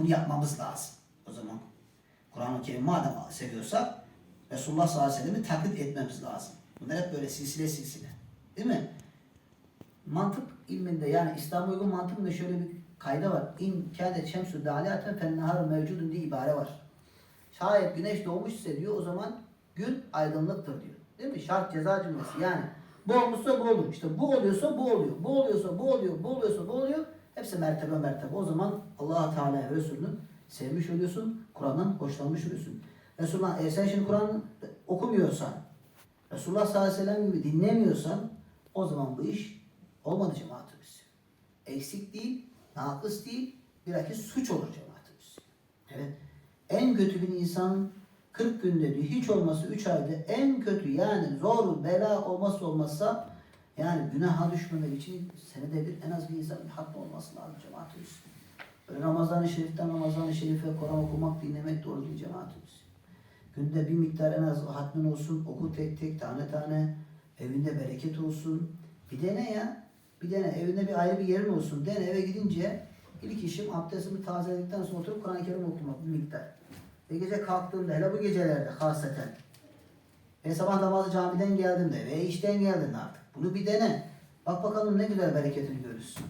bunu yapmamız lazım. O zaman Kur'an-ı Kerim madem seviyorsak Resulullah sallallahu aleyhi ve sellem'i taklit etmemiz lazım. Bunlar hep böyle silsile silsile. Değil mi? Mantık ilminde yani İslam uygun mantığında şöyle bir kayda var. İn kâde şemsü dâliyaten fennehâr mevcudun diye ibare var. Şayet güneş doğmuş ise diyor o zaman gün aydınlıktır diyor. Değil mi? Şart ceza cümlesi. Yani bu olmuşsa bu olur. İşte bu oluyorsa bu oluyor. Bu oluyorsa bu oluyor. Bu oluyorsa bu oluyor. Hepsi mertebe mertebe. O zaman allah Teala ve Resulünü sevmiş oluyorsun. Kur'an'dan hoşlanmış oluyorsun. Resulullah e, sen şimdi Kur'an okumuyorsan, Resulullah sallallahu aleyhi ve sellem gibi dinlemiyorsan o zaman bu iş olmadı cemaatimiz. Eksik değil, nakıs değil, bilakis suç olur cemaatimiz. Evet. En kötü bir insan 40 günde diyor, hiç olmazsa 3 ayda en kötü yani zor bela olmazsa olmazsa yani günaha düşmemek için senede bir en az bir insan bir hakkı olması lazım cemaatimiz. Böyle Ramazan-ı Şerif'ten Ramazan-ı Şerif'e Kur'an okumak, dinlemek doğru değil cemaatimiz. Günde bir miktar en az hatmin olsun, oku tek tek, tane tane, evinde bereket olsun. Bir dene ya, bir dene. Evinde bir ayrı bir yerin olsun. Dene eve gidince ilk işim abdestimi tazeledikten sonra oturup Kur'an-ı Kerim okumak bir miktar. Ve gece kalktığımda, hele bu gecelerde hasreten. Ve sabah namazı camiden geldiğimde ve işten geldiğinde artık. Bunu bir dene. Bak bakalım ne güzel bereketini görürsün.